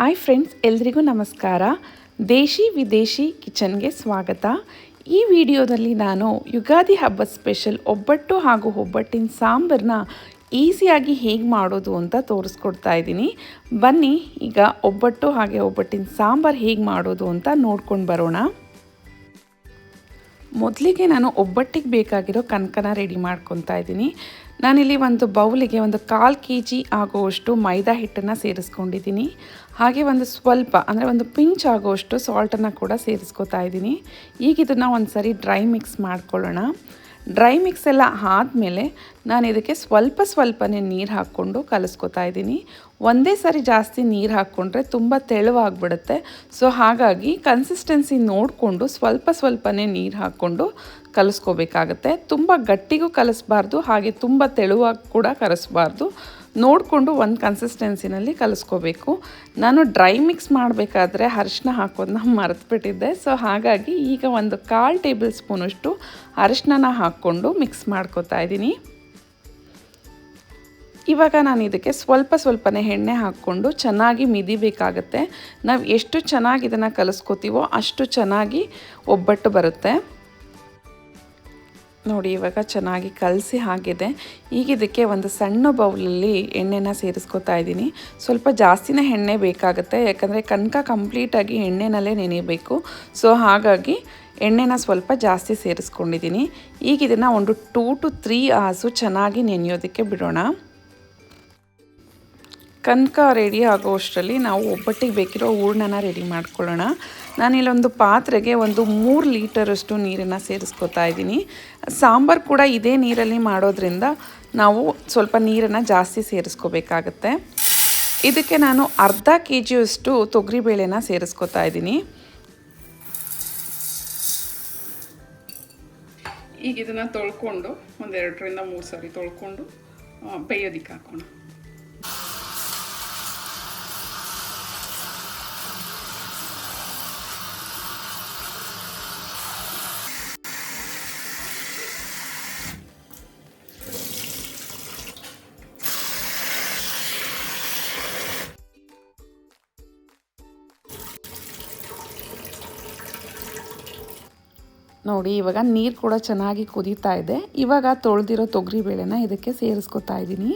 Hi friends ಎಲ್ರಿಗೂ ನಮಸ್ಕಾರ. ದೇಶಿ ವಿದೇಶಿ ಕಿಚನ್ಗೆ ಸ್ವಾಗತ. ಈ ವಿಡಿಯೋದಲ್ಲಿ ನಾನು ಯುಗಾದಿ ಹಬ್ಬದ ಸ್ಪೆಷಲ್ ಒಬ್ಬಟ್ಟು ಹಾಗೂ ಒಬ್ಬಟ್ಟಿನ ಸಾಂಬಾರನ್ನ ಈಸಿಯಾಗಿ ಹೇಗೆ ಮಾಡೋದು ಅಂತ ತೋರಿಸ್ಕೊಡ್ತಾ ಇದ್ದೀನಿ. ಬನ್ನಿ, ಈಗ ಒಬ್ಬಟ್ಟು ಹಾಗೆ ಒಬ್ಬಟ್ಟಿನ ಸಾಂಬಾರು ಹೇಗೆ ಮಾಡೋದು ಅಂತ ನೋಡ್ಕೊಂಡು ಬರೋಣ. ಮೊದಲಿಗೆ ನಾನು ಒಬ್ಬಟ್ಟಿಗೆ ಬೇಕಾಗಿರೋ ಕನಕನ ರೆಡಿ ಮಾಡ್ಕೊತಾ ಇದ್ದೀನಿ. ನಾನಿಲ್ಲಿ ಒಂದು ಬೌಲಿಗೆ ಒಂದು ಕಾಲು ಕೆ ಜಿ ಆಗುವಷ್ಟು ಮೈದಾ ಹಿಟ್ಟನ್ನು ಸೇರಿಸ್ಕೊಂಡಿದ್ದೀನಿ. ಹಾಗೆ ಒಂದು ಸ್ವಲ್ಪ, ಅಂದರೆ ಒಂದು ಪಿಂಚ್ ಆಗುವಷ್ಟು ಸಾಲ್ಟನ್ನು ಕೂಡ ಸೇರಿಸ್ಕೊತಾ ಇದ್ದೀನಿ. ಈಗ ಇದನ್ನು ಒಂದು ಸರಿ ಡ್ರೈ ಮಿಕ್ಸ್ ಮಾಡ್ಕೊಳ್ಳೋಣ. ಡ್ರೈ ಮಿಕ್ಸ್ ಎಲ್ಲ ಆದಮೇಲೆ ನಾನು ಇದಕ್ಕೆ ಸ್ವಲ್ಪ ಸ್ವಲ್ಪನೇ ನೀರು ಹಾಕ್ಕೊಂಡು ಕಲಿಸ್ಕೊತಾ ಇದ್ದೀನಿ. ಒಂದೇ ಸರಿ ಜಾಸ್ತಿ ನೀರು ಹಾಕ್ಕೊಂಡ್ರೆ ತುಂಬ ತೆಳುವಾಗ್ಬಿಡುತ್ತೆ. ಸೊ ಹಾಗಾಗಿ ಕನ್ಸಿಸ್ಟೆನ್ಸಿ ನೋಡಿಕೊಂಡು ಸ್ವಲ್ಪ ಸ್ವಲ್ಪನೇ ನೀರು ಹಾಕ್ಕೊಂಡು ಕಲಿಸ್ಕೋಬೇಕಾಗತ್ತೆ. ತುಂಬ ಗಟ್ಟಿಗೂ ಕಲಿಸ್ಬಾರ್ದು, ಹಾಗೆ ತುಂಬ ತೆಳುವಾಗಿ ಕೂಡ ಕಲಿಸ್ಬಾರ್ದು ನೋಡಿಕೊಂಡು ಒಂದು ಕನ್ಸಿಸ್ಟೆನ್ಸಿನಲ್ಲಿ ಕಲಿಸ್ಕೋಬೇಕು. ನಾನು ಡ್ರೈ ಮಿಕ್ಸ್ ಮಾಡಬೇಕಾದ್ರೆ ಅರಿಶಿನ ಹಾಕೋದನ್ನ ಮರೆತುಬಿಟ್ಟಿದ್ದೆ. ಸೊ ಹಾಗಾಗಿ ಈಗ ಒಂದು ಕಾಲು ಟೇಬಲ್ ಸ್ಪೂನಷ್ಟು ಅರಿಶಿನ ಹಾಕ್ಕೊಂಡು ಮಿಕ್ಸ್ ಮಾಡ್ಕೋತಾ ಇದ್ದೀನಿ. ಇವಾಗ ನಾನು ಇದಕ್ಕೆ ಸ್ವಲ್ಪ ಸ್ವಲ್ಪನೇ ಎಣ್ಣೆ ಹಾಕ್ಕೊಂಡು ಚೆನ್ನಾಗಿ ಮಿದಿಬೇಕಾಗತ್ತೆ. ನಾವು ಎಷ್ಟು ಚೆನ್ನಾಗಿ ಇದನ್ನು ಕಲಿಸ್ಕೋತೀವೋ ಅಷ್ಟು ಚೆನ್ನಾಗಿ ಒಬ್ಬಟ್ಟು ಬರುತ್ತೆ. ನೋಡಿ, ಇವಾಗ ಚೆನ್ನಾಗಿ ಕಲಸಿ ಆಗಿದೆ ಈಗ ಇದಕ್ಕೆ ಒಂದು ಸಣ್ಣ ಬೌಲಲ್ಲಿ ಎಣ್ಣೆನ ಸೇರಿಸ್ಕೊತಾ ಇದ್ದೀನಿ. ಸ್ವಲ್ಪ ಜಾಸ್ತಿನೇ ಎಣ್ಣೆ ಬೇಕಾಗುತ್ತೆ. ಯಾಕಂದರೆ ಕನಕ ಕಂಪ್ಲೀಟಾಗಿ ಎಣ್ಣೆನಲ್ಲೇ ನೆನೆಯಬೇಕು. ಸೊ, ಹಾಗಾಗಿ ಎಣ್ಣೆನ ಸ್ವಲ್ಪ ಜಾಸ್ತಿ ಸೇರಿಸ್ಕೊಂಡಿದ್ದೀನಿ. ಈಗ ಇದನ್ನು ಒಂದು ಟೂ ಟು ತ್ರೀ ಆಸು ಚೆನ್ನಾಗಿ ನೆನೆಯೋದಕ್ಕೆ ಬಿಡೋಣ. ಕನಕ ರೆಡಿ ಆಗೋ ಅಷ್ಟರಲ್ಲಿ ನಾವು ಒಬ್ಬಟ್ಟಿಗೆ ಬೇಕಿರೋ ಹೂರ್ಣನ ರೆಡಿ ಮಾಡ್ಕೊಳ್ಳೋಣ. ನಾನಿಲ್ಲೊಂದು ಪಾತ್ರೆಗೆ ಒಂದು ಮೂರು ಲೀಟರಷ್ಟು ನೀರನ್ನು ಸೇರಿಸ್ಕೊತಾ ಇದ್ದೀನಿ. ಸಾಂಬಾರು ಕೂಡ ಇದೇ ನೀರಲ್ಲಿ ಮಾಡೋದ್ರಿಂದ ನಾವು ಸ್ವಲ್ಪ ನೀರನ್ನು ಜಾಸ್ತಿ ಸೇರಿಸ್ಕೋಬೇಕಾಗತ್ತೆ. ಇದಕ್ಕೆ ನಾನು ಅರ್ಧ ಕೆ ಜಿಯಷ್ಟು ತೊಗರಿಬೇಳೆನ ಸೇರಿಸ್ಕೊತಾ ಇದ್ದೀನಿ. ಈಗ ಇದನ್ನು ತೊಳ್ಕೊಂಡು ಒಂದೆರಡರಿಂದ ಮೂರು ಸಾರಿ ತೊಳ್ಕೊಂಡು ಬೇಯೋದಿಕ್ಕೆ ಹಾಕೋಣ. ನೋಡಿ, ಇವಾಗ ನೀರು ಕೂಡ ಚೆನ್ನಾಗಿ ಕುದೀತಾ ಇದೆ. ಇವಾಗ ತೊಳೆದಿರೋ ತೊಗರಿ ಬೇಳೆನ ಇದಕ್ಕೆ ಸೇರಿಸ್ಕೊತಾ ಇದ್ದೀನಿ.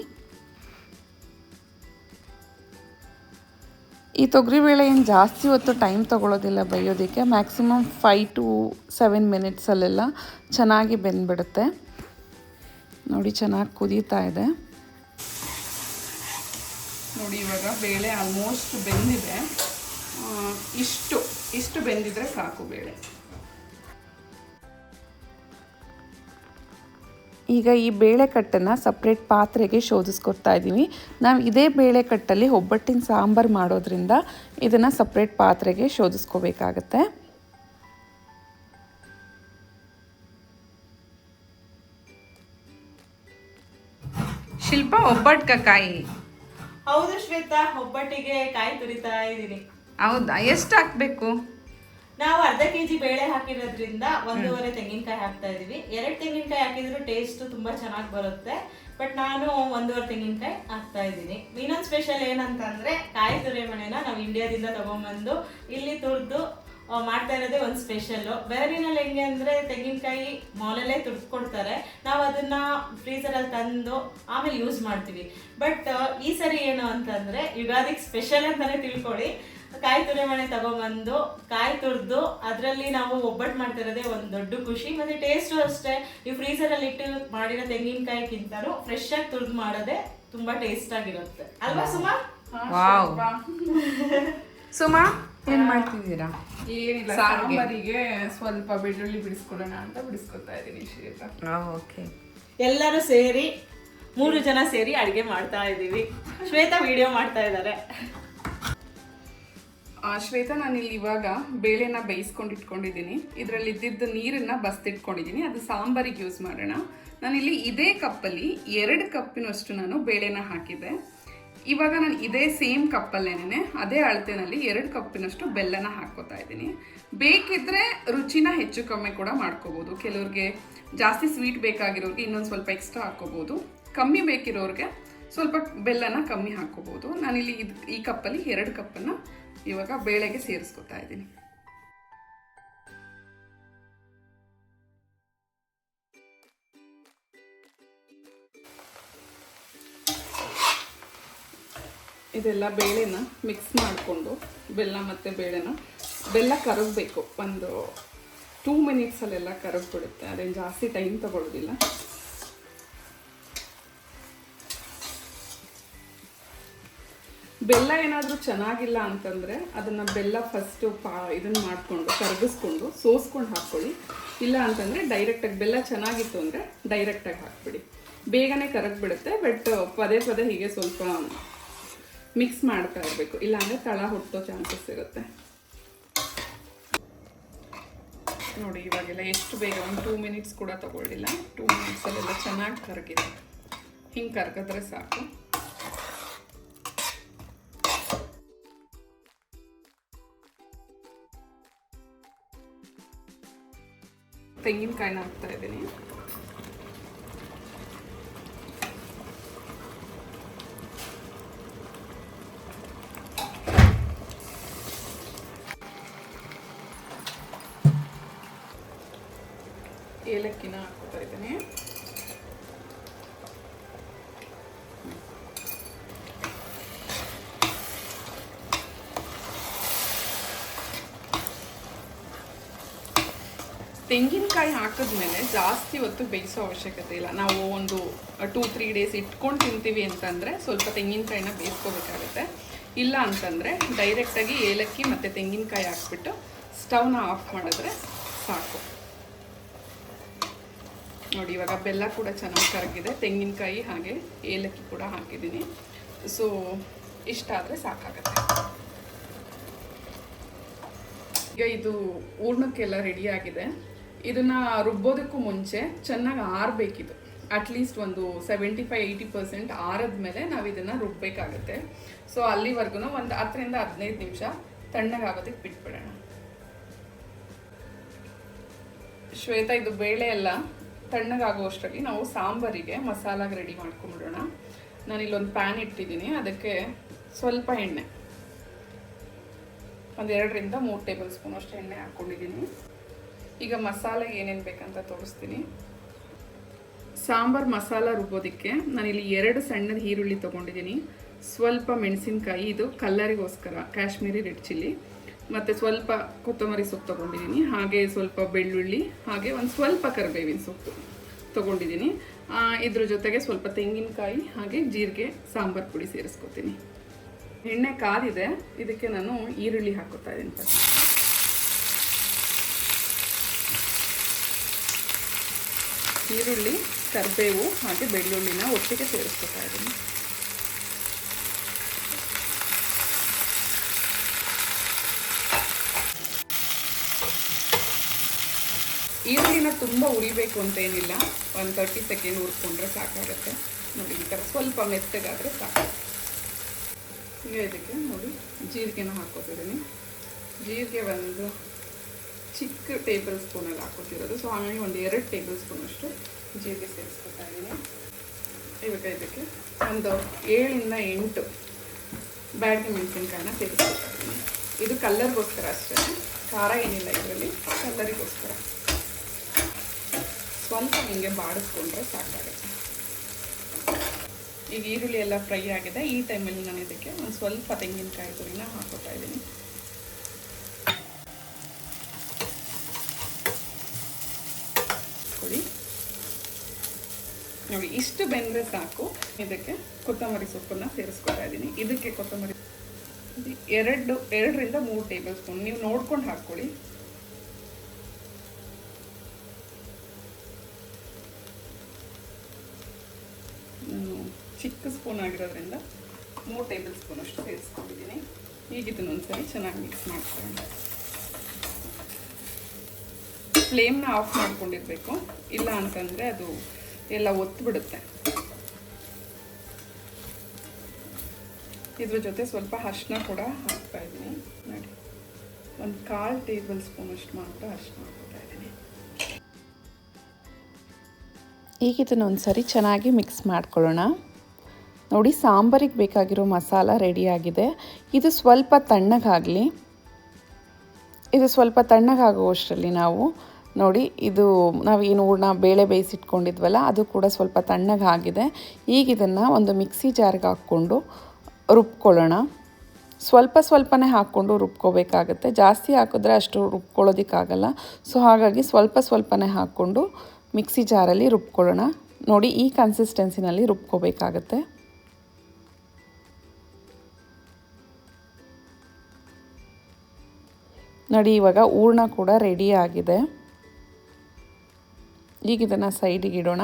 ಈ ತೊಗರಿ ಬೇಳೆ ಏನು ಜಾಸ್ತಿ ಹೊತ್ತು ಟೈಮ್ ತೊಗೊಳೋದಿಲ್ಲ ಬೇಯೋದಕ್ಕೆ. ಮ್ಯಾಕ್ಸಿಮಮ್ ಫೈ ಟು ಸೆವೆನ್ ಮಿನಿಟ್ಸಲ್ಲೆಲ್ಲ ಚೆನ್ನಾಗಿ ಬೆಂದ್ಬಿಡುತ್ತೆ. ನೋಡಿ, ಚೆನ್ನಾಗಿ ಕುದೀತಾ ಇದೆ. ನೋಡಿ, ಇವಾಗ ಬೇಳೆ ಆಲ್ಮೋಸ್ಟ್ ಬೆಂದಿದೆ. ಇಷ್ಟು ಇಷ್ಟು ಬೆಂದಿದ್ರೆ ಸಾಕು ಬೇಳೆ. ಈಗ ಈ ಬೇಳೆಕಟ್ಟನ್ನು ಸಪ್ರೇಟ್ ಪಾತ್ರೆಗೆ ಶೋಧಿಸ್ಕೊಡ್ತಾ ಇದ್ದೀವಿ. ನಾವು ಇದೇ ಬೇಳೆಕಟ್ಟಲ್ಲಿ ಒಬ್ಬಟ್ಟಿನ ಸಾಂಬಾರು ಮಾಡೋದ್ರಿಂದ ಇದನ್ನು ಸಪ್ರೇಟ್ ಪಾತ್ರೆಗೆ ಶೋಧಿಸ್ಕೋಬೇಕಾಗತ್ತೆ. ಶಿಲ್ಪ ಒಬ್ಬಟ್ಟು ಕಾಯಿ. ಹೌದು ಶ್ವೇತಾ ಒಬ್ಬಟ್ಟಿಗೆ ಕಾಯಿ ತುರಿತಾ ಇದ್ದೀನಿ. ಹೌದಾ? ಎಷ್ಟು ಹಾಕ್ಬೇಕು? ನಾವು ಅರ್ಧ ಕೆಜಿ ಬೇಳೆ ಹಾಕಿರೋದ್ರಿಂದ ಒಂದೂವರೆ ತೆಂಗಿನಕಾಯಿ ಹಾಕ್ತಾ ಇದೀವಿ. ಎರಡು ತೆಂಗಿನಕಾಯಿ ಹಾಕಿದ್ರು ಟೇಸ್ಟ್ ತುಂಬಾ ಚೆನ್ನಾಗಿ ಬರುತ್ತೆ. ಬಟ್ ನಾನು ಒಂದೂವರೆ ತೆಂಗಿನಕಾಯಿ ಹಾಕ್ತಾ ಇದ್ದೀನಿ ಇನ್ನೊಂದು ಸ್ಪೆಷಲ್ ಏನಂತಂದ್ರೆ ಕಾಯಿ ತುರಿ ಮನೆನ ನಾವು ಇಂಡಿಯಾದಿಂದ ತಗೊಂಡ್ಬಂದು ಇಲ್ಲಿ ತುರಿದು ಮಾಡ್ತಾ ಇರೋದೇ ಒಂದು ಸ್ಪೆಷಲ್ ಬೇರೆನಲ್ಲಿ ಹೆಂಗೆ ಅಂದ್ರೆ ತೆಂಗಿನಕಾಯಿ ಮಾಲಲ್ಲೇ ತುರ್ದು ಕೊಡ್ತಾರೆ ನಾವು ಅದನ್ನ ಫ್ರೀಸರ್ ಅಲ್ಲಿ ತಂದು ಆಮೇಲೆ ಯೂಸ್ ಮಾಡ್ತೀವಿ. ಬಟ್ ಈ ಸರಿ ಏನು ಅಂತಂದ್ರೆ ಯುಗಾದಿಗೆ ಸ್ಪೆಷಲ್ ಅಂತಾನೆ ತಿಳ್ಕೊಳ್ಳಿ ಕಾಯಿ ತುರಿ ಮನೆ ತಗೊಂಬಂದು ಕಾಯಿ ತುರ್ದು ಅದರಲ್ಲಿ ನಾವು ಒಬ್ಬಟ್ಟು ಮಾಡ್ತಿರೋದೇ ಒಂದು ದೊಡ್ಡ ಖುಷಿ. ಮತ್ತೆ ಟೇಸ್ಟು ಅಷ್ಟೇ. ಈ ಫ್ರೀಸರಲ್ಲಿ ಇಟ್ಟು ಮಾಡಿರೋ ತೆಂಗಿನಕಾಯಿಗಿಂತಲೂ ಫ್ರೆಶ್ ಆಗಿ ತುರ್ದು ಮಾಡೋದೇ ತುಂಬಾ ಟೇಸ್ಟ್ ಆಗಿರುತ್ತೆ. ಅಲ್ವಾ ಸುಮಾ? ವಾವ್ ಸುಮಾ ಏನ್ ಮಾಡ್ತಿದ್ದೀರಾ? ಏನಿಲ್ಲ ಸಾರ್ಗೆ. ಸಾಂಬಾರಿಗೆ ಸ್ವಲ್ಪ ಬೆಳ್ಳುಳ್ಳಿ ಬಿಡಿಸ್ಕೊಡೋಣ ಅಂತ ಬಿಡಿಸ್ಕೊತಾ ಇದ್ದೀನಿ ಶ್ವೇತಾ ಓಕೆ ಎಲ್ಲರೂ ಸೇರಿ ಮೂರು ಜನ ಸೇರಿ ಅಡುಗೆ ಮಾಡ್ತಾ ಇದ್ದೀವಿ. ಶ್ವೇತಾ ವಿಡಿಯೋ ಮಾಡ್ತಾ ಇದ್ದಾರೆ ಆ, ನಾನು ಇಲ್ಲಿ ಇವಾಗ ಬೇಳೆನ ಬೇಯಿಸ್ಕೊಂಡು ಇಟ್ಕೊಂಡಿದ್ದೀನಿ. ಇದರಲ್ಲಿ ಇದ್ದಿದ್ದ ನೀರನ್ನು ಬಸ್ತಿಟ್ಕೊಂಡಿದ್ದೀನಿ. ಅದು ಸಾಂಬಾರಿಗೆ ಯೂಸ್ ಮಾಡೋಣ. ನಾನಿಲ್ಲಿ ಇದೇ ಕಪ್ಪಲ್ಲಿ ಎರಡು ಕಪ್ಪಿನಷ್ಟು ನಾನು ಬೇಳೆನ ಹಾಕಿದ್ದೆ. ಇವಾಗ ನಾನು ಇದೇ ಸೇಮ್ ಕಪ್ಪಲ್ಲೇನೆ ಅದೇ ಅಳತೆನಲ್ಲಿ ಎರಡು ಕಪ್ಪಿನಷ್ಟು ಬೆಲ್ಲನ ಹಾಕ್ಕೋತಾ ಇದ್ದೀನಿ. ಬೇಕಿದ್ರೆ ರುಚಿನ ಹೆಚ್ಚು ಕಮ್ಮಿ ಕೂಡ ಮಾಡ್ಕೋಬೋದು. ಕೆಲವ್ರಿಗೆ ಜಾಸ್ತಿ ಸ್ವೀಟ್ ಬೇಕಾಗಿರೋರಿಗೆ ಇನ್ನೊಂದು ಸ್ವಲ್ಪ ಎಕ್ಸ್ಟ್ರಾ ಹಾಕ್ಕೋಬೋದು. ಕಮ್ಮಿ ಬೇಕಿರೋರಿಗೆ ಸ್ವಲ್ಪ ಬೆಲ್ಲನ ಕಮ್ಮಿ ಹಾಕ್ಕೋಬೋದು. ನಾನಿಲ್ಲಿ ಇದು ಈ ಕಪ್ಪಲ್ಲಿ ಎರಡು ಕಪ್ಪನ್ನು ಇವಾಗ ಬೇಳೆಗೆ ಸೇರಿಸ್ಕೊತಾ ಇದ್ದೀನಿ. ಇದೆಲ್ಲ ಬೇಳೆನ ಮಿಕ್ಸ್ ಮಾಡಿಕೊಂಡು, ಬೆಲ್ಲ ಮತ್ತು ಬೇಳೆನ, ಬೆಲ್ಲ ಕರಗಬೇಕು. ಒಂದು ಟೂ ಮಿನಿಟ್ಸಲ್ಲೆಲ್ಲ ಕರಗ್ಬಿಡುತ್ತೆ. ಅದೇನು ಜಾಸ್ತಿ ಟೈಮ್ ತಗೊಳ್ಳೋದಿಲ್ಲ ಬೆಲ್ಲ ಏನಾದರೂ ಚೆನ್ನಾಗಿಲ್ಲ ಅಂತಂದರೆ ಅದನ್ನು ಬೆಲ್ಲ ಫಸ್ಟು ಪಾ ಇದನ್ನು ಮಾಡಿಕೊಂಡು ಕರಗಿಸ್ಕೊಂಡು ಸೋಸ್ಕೊಂಡು ಹಾಕ್ಕೊಳ್ಳಿ. ಇಲ್ಲ ಅಂತಂದರೆ ಡೈರೆಕ್ಟಾಗಿ ಬೆಲ್ಲ ಚೆನ್ನಾಗಿತ್ತು ಅಂದರೆ ಡೈರೆಕ್ಟಾಗಿ ಹಾಕ್ಬಿಡಿ. ಬೇಗನೆ ಕರಗಿಬಿಡುತ್ತೆ ಬಟ್ ಪದೇ ಪದೇ ಹೀಗೆ ಸ್ವಲ್ಪ ಮಿಕ್ಸ್ ಮಾಡ್ತಾ ಇರಬೇಕು. ಇಲ್ಲಾಂದರೆ ತಳ ಹುಟ್ಟೋ ಚಾನ್ಸಸ್ ಇರುತ್ತೆ. ನೋಡಿ, ಇವಾಗೆಲ್ಲ ಎಷ್ಟು ಬೇಗ ಒಂದು ಟೂ ಮಿನಿಟ್ಸ್ ಕೂಡ ತಗೊಳ್ಳಿಲ್ಲ. ಟೂ ಮಿನಿಟ್ಸಲ್ಲೆಲ್ಲ ಚೆನ್ನಾಗಿ ಕರಗಿದೆ. ಹಿಂಗೆ ಕರಗಿದ್ರೆ ಸಾಕು. ತೆಂಗಿನಕಾಯಿನ ಹಾಕ್ತಾ ಇದ್ದೀನಿ. ಏಲಕ್ಕಿನ ಹಾಕ್ತಾ ಇದ್ದೀನಿ. ತೆಂಗಿನಕಾಯಿ ಹಾಕಿದ್ಮೇಲೆ ಜಾಸ್ತಿ ಹೊತ್ತು ಬೇಯಿಸೋ ಅವಶ್ಯಕತೆ ಇಲ್ಲ. ನಾವು ಒಂದು ಟೂ ತ್ರೀ ಡೇಸ್ ಇಟ್ಕೊಂಡು ತಿಂತೀವಿ ಅಂತಂದರೆ ಸ್ವಲ್ಪ ತೆಂಗಿನಕಾಯಿನ ಬೇಯಿಸ್ಕೋಬೇಕಾಗುತ್ತೆ. ಇಲ್ಲ ಅಂತಂದರೆ ಡೈರೆಕ್ಟಾಗಿ ಏಲಕ್ಕಿ ಮತ್ತು ತೆಂಗಿನಕಾಯಿ ಹಾಕ್ಬಿಟ್ಟು ಸ್ಟವ್ನ ಆಫ್ ಮಾಡಿದ್ರೆ ಸಾಕು. ನೋಡಿ, ಇವಾಗ ಬೆಲ್ಲ ಕೂಡ ಚೆನ್ನಾಗಿ ಕರಗಿದೆ. ತೆಂಗಿನಕಾಯಿ ಹಾಗೆ ಏಲಕ್ಕಿ ಕೂಡ ಹಾಕಿದ್ದೀನಿ. ಸೊ ಇಷ್ಟ ಆದರೆ ಸಾಕಾಗತ್ತೆ. ಈಗ ಇದು ಹೂರ್ಣಕ್ಕೆಲ್ಲ ರೆಡಿಯಾಗಿದೆ ಇದನ್ನ ರುಬ್ಬೋದಕ್ಕೂ ಮುಂಚೆ ಚೆನ್ನಾಗಿ ಆರಬೇಕಿದು. ಅಟ್ಲೀಸ್ಟ್ ಒಂದು ಸೆವೆಂಟಿ ಫೈವ್ ಏಯ್ಟಿ ಪರ್ಸೆಂಟ್ ಆರದ್ಮೇಲೆ ನಾವು ಇದನ್ನು ರುಬ್ಬಬೇಕಾಗುತ್ತೆ ಸೊ ಅಲ್ಲಿವರೆಗೂ ಒಂದು ಹತ್ತರಿಂದ ಹದಿನೈದು ನಿಮಿಷ ತಣ್ಣಗಾಗೋದಕ್ಕೆ ಬಿಟ್ಬಿಡೋಣ. ಶ್ವೇತಾ, ಇದು ಬೇಳೆ ಎಲ್ಲ ತಣ್ಣಗಾಗುವಷ್ಟರಲ್ಲಿ ನಾವು ಸಾಂಬಾರಿಗೆ ಮಸಾಲಾಗ ರೆಡಿ ಮಾಡ್ಕೊಂಬಿಡೋಣ. ನಾನಿಲ್ಲೊಂದು ಪ್ಯಾನ್ ಇಟ್ಟಿದ್ದೀನಿ. ಅದಕ್ಕೆ ಸ್ವಲ್ಪ ಎಣ್ಣೆ. ಒಂದು ಎರಡರಿಂದ ಮೂರು ಟೇಬಲ್ ಸ್ಪೂನ್ ಅಷ್ಟು ಎಣ್ಣೆ ಹಾಕ್ಕೊಂಡಿದ್ದೀನಿ ಈಗ ಮಸಾಲೆ ಏನೇನು ಬೇಕಂತ ತೋರಿಸ್ತೀನಿ. ಸಾಂಬಾರು ಮಸಾಲ ರುಬ್ಬೋದಕ್ಕೆ ನಾನಿಲ್ಲಿ ಎರಡು ಸಣ್ಣದ ಈರುಳ್ಳಿ ತೊಗೊಂಡಿದ್ದೀನಿ. ಸ್ವಲ್ಪ ಮೆಣಸಿನಕಾಯಿ, ಇದು ಕಲ್ಲರಿಗೋಸ್ಕರ, ಕಾಶ್ಮೀರಿ ರೆಡ್ ಚಿಲ್ಲಿ, ಮತ್ತು ಸ್ವಲ್ಪ ಕೊತ್ತಂಬರಿ ಸೊಪ್ಪು ತೊಗೊಂಡಿದ್ದೀನಿ. ಹಾಗೆ ಸ್ವಲ್ಪ ಬೆಳ್ಳುಳ್ಳಿ, ಹಾಗೆ ಒಂದು ಸ್ವಲ್ಪ ಕರಿಬೇವಿನ ಸೊಪ್ಪು ತೊಗೊಂಡಿದ್ದೀನಿ. ಇದ್ರ ಜೊತೆಗೆ ಸ್ವಲ್ಪ ತೆಂಗಿನಕಾಯಿ, ಹಾಗೆ ಜೀರಿಗೆ, ಸಾಂಬಾರು ಪುಡಿ ಸೇರಿಸ್ಕೊತೀನಿ. ಎಣ್ಣೆ ಕಾದಿದೆ, ಇದಕ್ಕೆ ನಾನು ಈರುಳ್ಳಿ ಹಾಕೋತಾ ಇದ್ದೀನಿ ಈರುಳ್ಳಿ, ಕರಿಬೇವು ಹಾಗೆ ಬೆಳ್ಳುಳ್ಳಿನ ಒಟ್ಟಿಗೆ ಸೇರಿಸ್ಕೊತಾ ಇದ್ದೀನಿ. ಈರುಳ್ಳಿನ ತುಂಬ ಉರಿಬೇಕು ಅಂತ ಏನಿಲ್ಲ. ಒಂದು ತರ್ಟಿ ಸೆಕೆಂಡ್ ಹುರ್ಕೊಂಡ್ರೆ ಸಾಕಾಗುತ್ತೆ. ನೋಡಿ, ಈ ಥರ ಸ್ವಲ್ಪ ಮೆತ್ತಗಾದರೆ ಸಾಕು. ಈಗ ಇದಕ್ಕೆ ನೋಡಿ, ಜೀರಿಗೆನ ಹಾಕೋತಿದ್ದೀನಿ ಜೀರಿಗೆ ಒಂದು ಚಿಕ್ಕ ಟೇಬಲ್ ಸ್ಪೂನಲ್ಲಿ ಹಾಕೋತಿರೋದು ಸೊ ಹಾಗಾಗಿ ಒಂದು ಎರಡು ಟೇಬಲ್ ಸ್ಪೂನ್ ಅಷ್ಟು ಜೀರಿಗೆ ಸೇರಿಸ್ಕೊತಾ ಇದ್ದೀನಿ. ಇವಾಗ ಇದಕ್ಕೆ ಒಂದು ಏಳಿಂದ ಎಂಟು ಬ್ಯಾಡಗಿ ಮೆಣಸಿನ್ಕಾಯನ್ನ ಸೇರಿಸ್ಕೊತಾ ಇದ್ದೀನಿ ಇದು ಕಲ್ಲರ್ಗೋಸ್ಕರ ಅಷ್ಟೇ. ಖಾರ ಏನಿಲ್ಲ ಇದರಲ್ಲಿ, ಕಲ್ಲರಿಗೋಸ್ಕರ. ಸ್ವಲ್ಪ ಹಿಂಗೆ ಬಾಡಿಸ್ಕೊಂಡ್ರೆ ಸಾಕಾಗುತ್ತೆ. ಈಗ ಈರುಳ್ಳಿ ಎಲ್ಲ ಫ್ರೈ ಆಗಿದೆ. ಈ ಟೈಮಲ್ಲಿ ನಾನು ಇದಕ್ಕೆ ಒಂದು ಸ್ವಲ್ಪ ತೆಂಗಿನಕಾಯಿ ತುರಿನ ಹಾಕೋತಾ ಇದ್ದೀನಿ ಕೊಡಿ ನೋಡಿ, ಇಷ್ಟು ಬೆಂದರೆ ಸಾಕು. ಇದಕ್ಕೆ ಕೊತ್ತಂಬರಿ ಸೊಪ್ಪನ್ನು ಸೇರಿಸ್ಕೊತಾ ಇದ್ದೀನಿ ಇದಕ್ಕೆ ಕೊತ್ತಂಬರಿ ಎರಡು, ಎರಡರಿಂದ ಮೂರು ಟೇಬಲ್ ಸ್ಪೂನ್. ನೀವು ನೋಡ್ಕೊಂಡು ಹಾಕ್ಕೊಳ್ಳಿ. ಚಿಕ್ಕ ಸ್ಪೂನ್ ಆಗಿರೋದ್ರಿಂದ ಮೂರು ಟೇಬಲ್ ಸ್ಪೂನ್ ಅಷ್ಟು ಸೇರಿಸ್ಕೊಂಡಿದ್ದೀನಿ. ಈಗ ಇದನ್ನ ಒಂದ್ಸರಿ ಚೆನ್ನಾಗಿ ಮಿಕ್ಸ್ ಮಾಡ್ಕೊಳ್ಳೋಣ ಫ್ಲೇಮ್ನ ಆಫ್ ಮಾಡ್ಕೊಂಡಿರಬೇಕು. ಇಲ್ಲ ಅಂತಂದರೆ ಅದು ಎಲ್ಲ ಒತ್ಬಿಡುತ್ತೆ. ಇದ್ರ ಜೊತೆ ಸ್ವಲ್ಪ ಅರಿಶಿನ ಕೂಡ ಹಾಕ್ತಾ ಇದ್ದೀನಿ. ನೋಡಿ, ಒಂದು ಕಾಲು ಟೇಬಲ್ ಸ್ಪೂನ್ ಅಷ್ಟು ಮಾತ್ರ ಅರಿಶಿನ ಹಾಕ್ತಾ ಇದ್ದೀನಿ. ಈಗ ಇದನ್ನು ಒಂದು ಸರಿ ಚೆನ್ನಾಗಿ ಮಿಕ್ಸ್ ಮಾಡ್ಕೊಳ್ಳೋಣ. ನೋಡಿ, ಸಾಂಬಾರಿಗೆ ಬೇಕಾಗಿರೋ ಮಸಾಲ ರೆಡಿಯಾಗಿದೆ ಇದು ಸ್ವಲ್ಪ ತಣ್ಣಗಾಗಲಿ. ಇದು ಸ್ವಲ್ಪ ತಣ್ಣಗಾಗುವಷ್ಟರಲ್ಲಿ ನಾವು ನೋಡಿ, ಇದು ನಾವೇನು ಹೂರ್ಣ ಬೇಳೆ ಬೇಯಿಸಿಟ್ಕೊಂಡಿದ್ವಲ್ಲ, ಅದು ಕೂಡ ಸ್ವಲ್ಪ ತಣ್ಣಗಾಗಿದೆ ಈಗ ಇದನ್ನು ಒಂದು ಮಿಕ್ಸಿ ಜಾರ್ಗೆ ಹಾಕ್ಕೊಂಡು ರುಬ್ಕೊಳ್ಳೋಣ. ಸ್ವಲ್ಪ ಸ್ವಲ್ಪನೇ ಹಾಕ್ಕೊಂಡು ರುಬ್ಕೋಬೇಕಾಗತ್ತೆ. ಜಾಸ್ತಿ ಹಾಕಿದ್ರೆ ಅಷ್ಟು ರುಬ್ಕೊಳ್ಳೋದಕ್ಕಾಗಲ್ಲ ಸೊ, ಹಾಗಾಗಿ ಸ್ವಲ್ಪ ಸ್ವಲ್ಪನೇ ಹಾಕ್ಕೊಂಡು ಮಿಕ್ಸಿ ಜಾರಲ್ಲಿ ರುಬ್ಕೊಳ್ಳೋಣ. ನೋಡಿ, ಈ ಕನ್ಸಿಸ್ಟೆನ್ಸಿನಲ್ಲಿ ರುಬ್ಕೋಬೇಕಾಗತ್ತೆ. ನೋಡಿ, ಇವಾಗ ಹೂರ್ಣ ಕೂಡ ರೆಡಿ ಆಗಿದೆ. ಈಗ ಇದನ್ನು ಸೈಡಿಗೆ ಇಡೋಣ.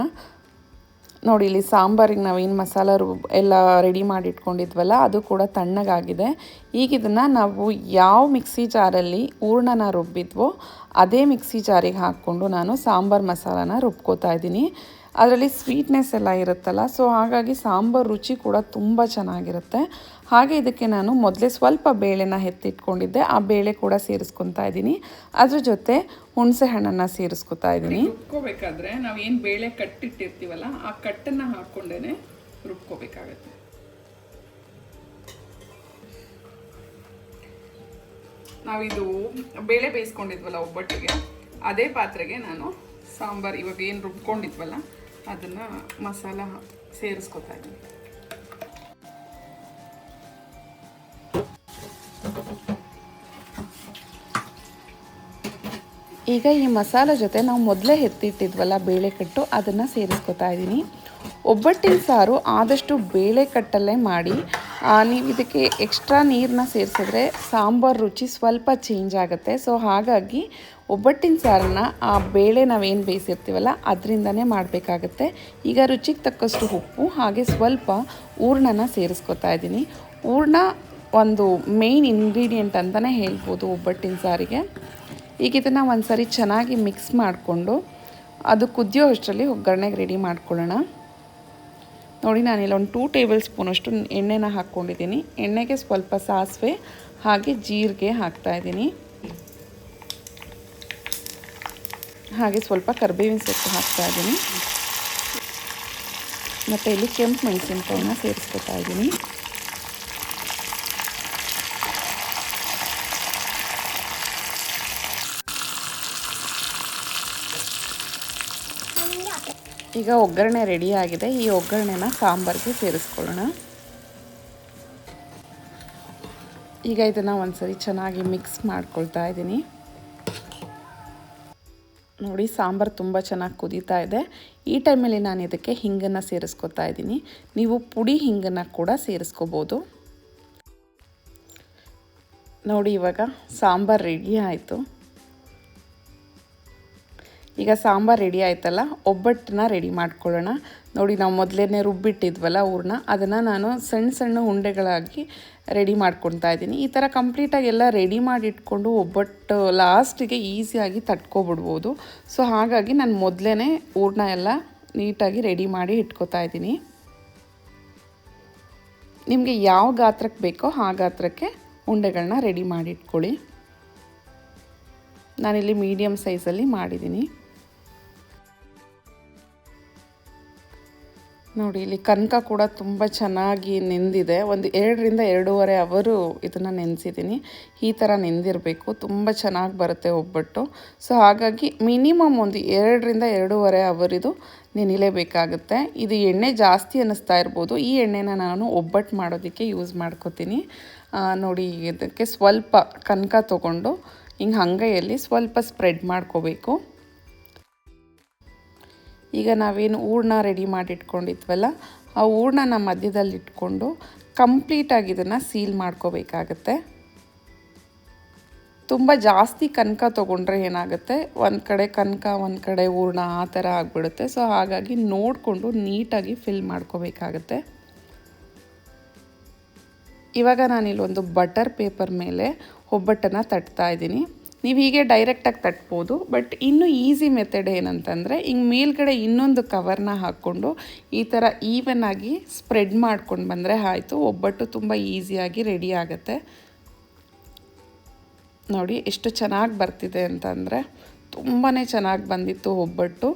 ನೋಡಿ, ಇಲ್ಲಿ ಸಾಂಬಾರಿಗೆ ನಾವೇನು ಮಸಾಲ ರು, ಎಲ್ಲ ರೆಡಿ ಮಾಡಿ ಇಟ್ಕೊಂಡಿದ್ವಲ್ಲ ಅದು ಕೂಡ ತಣ್ಣಗಾಗಿದೆ. ಈಗ ಇದನ್ನು ನಾವು ಯಾವ ಮಿಕ್ಸಿ ಜಾರಲ್ಲಿ ಹೂರ್ಣನ ರುಬ್ಬಿದ್ವೋ, ಅದೇ ಮಿಕ್ಸಿ ಜಾರಿಗೆ ಹಾಕ್ಕೊಂಡು ನಾನು ಸಾಂಬಾರು ಮಸಾಲಾನ ರುಬ್ಕೋತಾ ಇದ್ದೀನಿ. ಅದರಲ್ಲಿ ಸ್ವೀಟ್ನೆಸ್ ಎಲ್ಲ ಇರುತ್ತಲ್ಲ ಸೊ ಹಾಗಾಗಿ ಸಾಂಬಾರು ರುಚಿ ಕೂಡ ತುಂಬ ಚೆನ್ನಾಗಿರುತ್ತೆ. ಹಾಗೆ ಇದಕ್ಕೆ ನಾನು ಮೊದಲೇ ಸ್ವಲ್ಪ ಬೇಳೆನ ಎತ್ತಿಟ್ಕೊಂಡಿದ್ದೆ, ಆ ಬೇಳೆ ಕೂಡ ಸೇರಿಸ್ಕೊತಾ ಇದ್ದೀನಿ. ಅದ್ರ ಜೊತೆ ಹುಣಸೆ ಹಣ್ಣನ್ನು ಸೇರಿಸ್ಕೊತಾ ಇದ್ದೀನಿ. ರುಬ್ಕೋಬೇಕಾದ್ರೆ ನಾವು ಏನು ಬೇಳೆ ಕಟ್ಟಿಟ್ಟಿರ್ತೀವಲ್ಲ, ಆ ಕಟ್ಟನ್ನು ಹಾಕ್ಕೊಂಡೇ ರುಬ್ಕೋಬೇಕಾಗತ್ತೆ. ನಾವಿದು ಬೇಳೆ ಬೇಯಿಸ್ಕೊಂಡಿದ್ವಲ್ಲ ಒಬ್ಬಟ್ಟಿಗೆ, ಅದೇ ಪಾತ್ರೆಗೆ ನಾನು ಸಾಂಬಾರು ಇವಾಗ ಏನು ರುಬ್ಕೊಂಡಿದ್ವಲ್ಲ ಅದನ್ನು ಮಸಾಲ ಸೇರಿಸ್ಕೊತಾ ಇದ್ದೀನಿ. ಈಗ ಈ ಮಸಾಲ ಜೊತೆ ನಾವು ಮೊದಲೇ ಎತ್ತಿಟ್ಟಿದ್ವಲ್ಲ ಬೇಳೆ ಕಟ್ಟು ಅದನ್ನು ಸೇರಿಸ್ಕೊತಾ ಇದ್ದೀನಿ. ಒಬ್ಬಟ್ಟಿನ ಸಾರು ಆದಷ್ಟು ಬೇಳೆ ಕಟ್ಟಲ್ಲೇ ಮಾಡಿ ನೀವು ಇದಕ್ಕೆ ಎಕ್ಸ್ಟ್ರಾ ನೀರನ್ನ ಸೇರಿಸಿದ್ರೆ ಸಾಂಬಾರು ರುಚಿ ಸ್ವಲ್ಪ ಚೇಂಜ್ ಆಗುತ್ತೆ. ಸೊ ಹಾಗಾಗಿ ಒಬ್ಬಟ್ಟಿನ ಸಾರನ್ನ ಆ ಬೇಳೆ ನಾವೇನು ಬೇಯಿಸಿರ್ತೀವಲ್ಲ ಅದರಿಂದನೇ ಮಾಡಬೇಕಾಗತ್ತೆ. ಈಗ ರುಚಿಗೆ ತಕ್ಕಷ್ಟು ಉಪ್ಪು, ಹಾಗೆ ಸ್ವಲ್ಪ ಹೂರ್ಣನ ಸೇರಿಸ್ಕೊತಾ ಇದ್ದೀನಿ. ಹೂರ್ಣ ಒಂದು ಮೇಯ್ನ್ ಇಂಗ್ರೀಡಿಯೆಂಟ್ ಅಂತಲೇ ಹೇಳ್ಬೋದು ಒಬ್ಬಟ್ಟಿನ ಸಾರಿಗೆ. ಈಗ ಇದನ್ನು ಒಂದು ಸರಿ ಚೆನ್ನಾಗಿ ಮಿಕ್ಸ್ ಮಾಡಿಕೊಂಡು, ಅದು ಕುದಿಯೋ ಅಷ್ಟರಲ್ಲಿ ಒಗ್ಗರಣೆಗೆ ರೆಡಿ ಮಾಡ್ಕೊಳ್ಳೋಣ. ನೋಡಿ, ನಾನಿಲ್ಲಿ ಒಂದು ಟೂ ಟೇಬಲ್ ಸ್ಪೂನಷ್ಟು ಎಣ್ಣೆನ ಹಾಕ್ಕೊಂಡಿದ್ದೀನಿ. ಎಣ್ಣೆಗೆ ಸ್ವಲ್ಪ ಸಾಸಿವೆ, ಹಾಗೆ ಜೀರಿಗೆ ಹಾಕ್ತಾಯಿದ್ದೀನಿ ಹಾಗೆ ಸ್ವಲ್ಪ ಕರಿಬೇವಿನ ಸೊಪ್ಪು ಹಾಕ್ತಾಯಿದ್ದೀನಿ ಮತ್ತು ಇಲ್ಲಿ ಕೆಂಪು ಮೆಣಸಿನ್ಕಾಯಿನ ಸೇರಿಸ್ಕೊತಾ ಇದ್ದೀನಿ. ಈಗ ಒಗ್ಗರಣೆ ರೆಡಿಯಾಗಿದೆ ಈ ಒಗ್ಗರಣೆನ ಸಾಂಬಾರಿಗೆ ಸೇರಿಸ್ಕೊಳ್ಳೋಣ. ಈಗ ಇದನ್ನು ಒಂದ್ಸರಿ ಚೆನ್ನಾಗಿ ಮಿಕ್ಸ್ ಮಾಡ್ಕೊಳ್ತಾ ಇದ್ದೀನಿ. ನೋಡಿ, ಸಾಂಬಾರು ತುಂಬ ಚೆನ್ನಾಗಿ ಕುದೀತಾ ಇದೆ. ಈ ಟೈಮಲ್ಲಿ ನಾನು ಇದಕ್ಕೆ ಹಿಂಗನ್ನು ಸೇರಿಸ್ಕೊತಾ ಇದ್ದೀನಿ. ನೀವು ಪುಡಿ ಹಿಂಗನ್ನು ಕೂಡ ಸೇರಿಸ್ಕೋಬೋದು. ನೋಡಿ, ಇವಾಗ ಸಾಂಬಾರು ರೆಡಿ ಆಯಿತು. ಈಗ ಸಾಂಬಾರು ರೆಡಿ ಆಯ್ತಲ್ಲ, ಒಬ್ಬಟ್ಟನ್ನ ರೆಡಿ ಮಾಡ್ಕೊಳ್ಳೋಣ. ನೋಡಿ, ನಾವು ಮೊದಲೇ ರುಬ್ಬಿಟ್ಟಿದ್ವಲ್ಲ ಊರನ್ನ ಅದನ್ನು ನಾನು ಸಣ್ಣ ಸಣ್ಣ ಉಂಡೆಗಳಾಗಿ ರೆಡಿ ಮಾಡ್ಕೊತಾ ಇದ್ದೀನಿ. ಈ ಥರ ಕಂಪ್ಲೀಟಾಗಿ ಎಲ್ಲ ರೆಡಿ ಮಾಡಿ ಇಟ್ಕೊಂಡು ಒಬ್ಬಟ್ಟು ಲಾಸ್ಟಿಗೆ ಈಸಿಯಾಗಿ ತಟ್ಕೊಬಿಡ್ಬೋದು. ಸೊ ಹಾಗಾಗಿ ನಾನು ಮೊದಲೇ ಊರನ್ನ ಎಲ್ಲ ನೀಟಾಗಿ ರೆಡಿ ಮಾಡಿ ಇಟ್ಕೋತಾ ಇದ್ದೀನಿ. ನಿಮಗೆ ಯಾವ ಗಾತ್ರಕ್ಕೆ ಬೇಕೋ ಆ ಗಾತ್ರಕ್ಕೆ ಉಂಡೆಗಳನ್ನ ರೆಡಿ ಮಾಡಿ ಇಟ್ಕೊಳ್ಳಿ ನಾನಿಲ್ಲಿ ಮೀಡಿಯಮ್ ಸೈಜಲ್ಲಿ ಮಾಡಿದ್ದೀನಿ. ನೋಡಿ, ಇಲ್ಲಿ ಕನಕ ಕೂಡ ತುಂಬ ಚೆನ್ನಾಗಿ ನೆಂದಿದೆ. ಒಂದು ಎರಡರಿಂದ ಎರಡೂವರೆ ಅವರು ಇದನ್ನು ನೆನೆಸಿದ್ದೀನಿ ಈ ಥರ ನೆಂದಿರಬೇಕು. ತುಂಬ ಚೆನ್ನಾಗಿ ಬರುತ್ತೆ ಒಬ್ಬಟ್ಟು. ಸೊ ಹಾಗಾಗಿ ಮಿನಿಮಮ್ ಒಂದು ಎರಡರಿಂದ ಎರಡೂವರೆ ಅವರ್ ಇದು ನೆನಿಲೇಬೇಕಾಗುತ್ತೆ. ಇದು ಎಣ್ಣೆ ಜಾಸ್ತಿ ಅನ್ನಿಸ್ತಾ ಇರ್ಬೋದು. ಈ ಎಣ್ಣೆನ ನಾನು ಒಬ್ಬಟ್ಟು ಮಾಡೋದಕ್ಕೆ ಯೂಸ್ ಮಾಡ್ಕೋತೀನಿ. ನೋಡಿ, ಇದಕ್ಕೆ ಸ್ವಲ್ಪ ಕನಕ ತೊಗೊಂಡು ಹಿಂಗೆ ಹಂಗೈಯಲ್ಲಿ ಸ್ವಲ್ಪ ಸ್ಪ್ರೆಡ್ ಮಾಡ್ಕೋಬೇಕು. ಈಗ ನಾವೇನು ಹೂರ್ಣ ರೆಡಿ ಮಾಡಿ ಇಟ್ಕೊಂಡಿದ್ವಲ್ಲ ಆ ಹೂರ್ಣನ ಮಧ್ಯದಲ್ಲಿ ಇಟ್ಕೊಂಡು ಕಂಪ್ಲೀಟಾಗಿ ಇದನ್ನು ಸೀಲ್ ಮಾಡ್ಕೋಬೇಕಾಗತ್ತೆ. ತುಂಬ ಜಾಸ್ತಿ ಕನಕ ತೊಗೊಂಡ್ರೆ ಏನಾಗುತ್ತೆ, ಒಂದು ಕಡೆ ಕನಕ, ಒಂದು ಕಡೆ ಹೂರ್ಣ ಆ ಥರ ಆಗಿಬಿಡುತ್ತೆ. ಸೊ ಹಾಗಾಗಿ ನೋಡಿಕೊಂಡು ನೀಟಾಗಿ ಫಿಲ್ ಮಾಡ್ಕೋಬೇಕಾಗತ್ತೆ. ಇವಾಗ ನಾನಿಲ್ಲೊಂದು ಬಟರ್ ಪೇಪರ್ ಮೇಲೆ ಒಬ್ಬಟ್ಟನ್ನು ತಟ್ತಾ ಇದ್ದೀನಿ. ನೀವು ಹೀಗೆ ಡೈರೆಕ್ಟಾಗಿ ತಟ್ಬೋದು. ಬಟ್ ಇನ್ನೂ ಈಸಿ ಮೆಥಡ್ ಏನಂತಂದರೆ, ಹಿಂಗೆ ಮೇಲ್ಗಡೆ ಇನ್ನೊಂದು ಕವರ್ನ ಹಾಕ್ಕೊಂಡು ಈ ಥರ ಈವನ್ ಆಗಿ ಸ್ಪ್ರೆಡ್ ಮಾಡ್ಕೊಂಡು ಬಂದರೆ ಆಯಿತು. ಒಬ್ಬಟ್ಟು ತುಂಬ ಈಸಿಯಾಗಿ ರೆಡಿ ಆಗುತ್ತೆ. ನೋಡಿ, ಎಷ್ಟು ಚೆನ್ನಾಗಿ ಬರ್ತಿದೆ ಅಂತಂದರೆ. ತುಂಬಾ ಚೆನ್ನಾಗಿ ಬಂದಿತ್ತು ಒಬ್ಬಟ್ಟು.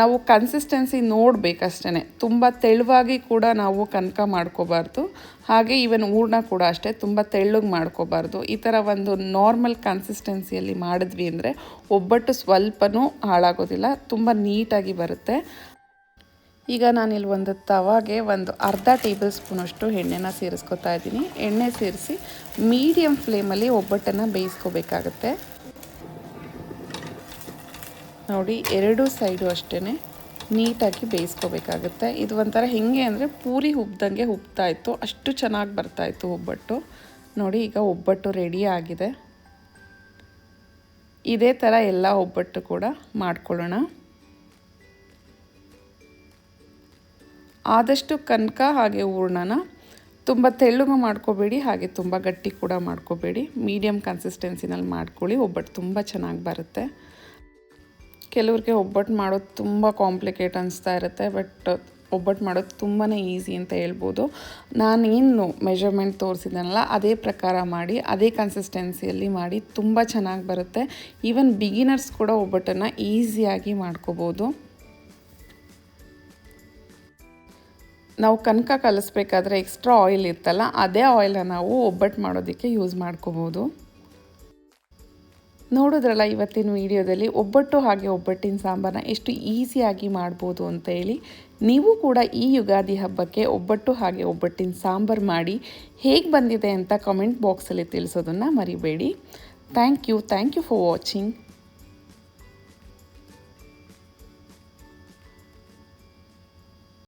ನಾವು ಕನ್ಸಿಸ್ಟೆನ್ಸಿ ನೋಡಬೇಕಷ್ಟೇ ತುಂಬ ತೆಳುವಾಗಿ ಕೂಡ ನಾವು ಕನಕ ಮಾಡ್ಕೋಬಾರ್ದು. ಹಾಗೆ ಈವನ್ ಹೂರ್ಣ ಕೂಡ ಅಷ್ಟೇ, ತುಂಬ ತೆಳ್ಳಗೆ ಮಾಡ್ಕೋಬಾರ್ದು. ಈ ಥರ ಒಂದು ನಾರ್ಮಲ್ ಕನ್ಸಿಸ್ಟೆನ್ಸಿಯಲ್ಲಿ ಮಾಡಿದ್ವಿ ಅಂದರೆ ಒಬ್ಬಟ್ಟು ಸ್ವಲ್ಪನೂ ಹಾಳಾಗೋದಿಲ್ಲ, ತುಂಬ ನೀಟಾಗಿ ಬರುತ್ತೆ. ಈಗ ನಾನಿಲ್ಲಿ ಒಂದು ತವಾಗೆ ಒಂದು ಅರ್ಧ ಟೇಬಲ್ ಸ್ಪೂನಷ್ಟು ಎಣ್ಣೆನ ಸೇರಿಸ್ಕೊತಾ ಇದ್ದೀನಿ. ಎಣ್ಣೆ ಸೇರಿಸಿ ಮೀಡಿಯಮ್ ಫ್ಲೇಮಲ್ಲಿ ಒಬ್ಬಟ್ಟನ್ನು ಬೇಯಿಸ್ಕೋಬೇಕಾಗತ್ತೆ. ನೋಡಿ, ಎರಡೂ ಸೈಡು ಅಷ್ಟೇ ನೀಟಾಗಿ ಬೇಯಿಸ್ಕೋಬೇಕಾಗುತ್ತೆ. ಇದು ಒಂಥರ ಹೇಗೆ ಅಂದರೆ ಪೂರಿ ಹುಬ್ದಂಗೆ ಹುಬ್ತಾ ಇತ್ತು. ಅಷ್ಟು ಚೆನ್ನಾಗಿ ಬರ್ತಾ ಇತ್ತು ಒಬ್ಬಟ್ಟು. ನೋಡಿ, ಈಗ ಒಬ್ಬಟ್ಟು ರೆಡಿ ಆಗಿದೆ. ಇದೇ ಥರ ಎಲ್ಲ ಒಬ್ಬಟ್ಟು ಕೂಡ ಮಾಡ್ಕೊಳ್ಳೋಣ. ಆದಷ್ಟು ಕನಕ ಹಾಗೆ ಹೂರ್ಣನ ತುಂಬ ತೆಳ್ಳಗೆ ಮಾಡ್ಕೋಬೇಡಿ, ಹಾಗೆ ತುಂಬ ಗಟ್ಟಿ ಕೂಡ ಮಾಡ್ಕೋಬೇಡಿ. ಮೀಡಿಯಮ್ ಕನ್ಸಿಸ್ಟೆನ್ಸಿನಲ್ಲಿ ಮಾಡ್ಕೊಳ್ಳಿ. ಒಬ್ಬಟ್ಟು ತುಂಬ ಚೆನ್ನಾಗಿ ಬರುತ್ತೆ. ಕೆಲವ್ರಿಗೆ ಒಬ್ಬಟ್ಟು ಮಾಡೋದು ತುಂಬ ಕಾಂಪ್ಲಿಕೇಟ್ ಅನಿಸ್ತಾ ಇರುತ್ತೆ, ಬಟ್ ಒಬ್ಬಟ್ಟು ಮಾಡೋದು ತುಂಬಾ ಈಸಿ ಅಂತ ಹೇಳ್ಬೋದು. ನಾನು ಏನು ಮೆಜರ್ಮೆಂಟ್ ತೋರಿಸಿದನಲ್ಲ, ಅದೇ ಪ್ರಕಾರ ಮಾಡಿ, ಅದೇ ಕನ್ಸಿಸ್ಟೆನ್ಸಿಯಲ್ಲಿ ಮಾಡಿ ತುಂಬ ಚೆನ್ನಾಗಿ ಬರುತ್ತೆ. ಈವನ್ ಬಿಗಿನರ್ಸ್ ಕೂಡ ಒಬ್ಬಟ್ಟನ್ನು ಈಸಿಯಾಗಿ ಮಾಡ್ಕೋಬೋದು. ನಾವು ಕನಕ ಕಲಿಸ್ಬೇಕಾದ್ರೆ ಎಕ್ಸ್ಟ್ರಾ ಆಯಿಲ್ ಇತ್ತಲ್ಲ, ಅದೇ ಆಯಿಲನ್ನು ನಾವು ಒಬ್ಬಟ್ಟು ಮಾಡೋದಕ್ಕೆ ಯೂಸ್ ಮಾಡ್ಕೋಬೋದು. ನೋಡಿದ್ರಲ್ಲ ಇವತ್ತಿನ ವಿಡಿಯೋದಲ್ಲಿ ಒಬ್ಬಟ್ಟು ಹಾಗೆ ಒಬ್ಬಟ್ಟಿನ ಸಾಂಬಾರನ್ನ ಎಷ್ಟು ಈಸಿಯಾಗಿ ಮಾಡ್ಬೋದು ಅಂತ ಹೇಳಿ. ನೀವು ಕೂಡ ಈ ಯುಗಾದಿ ಹಬ್ಬಕ್ಕೆ ಒಬ್ಬಟ್ಟು ಹಾಗೆ ಒಬ್ಬಟ್ಟಿನ ಸಾಂಬಾರು ಮಾಡಿ ಹೇಗೆ ಬಂದಿದೆ ಅಂತ ಕಮೆಂಟ್ ಬಾಕ್ಸಲ್ಲಿ ತಿಳಿಸೋದನ್ನು ಮರಿಬೇಡಿ. Thank you thank you for watching.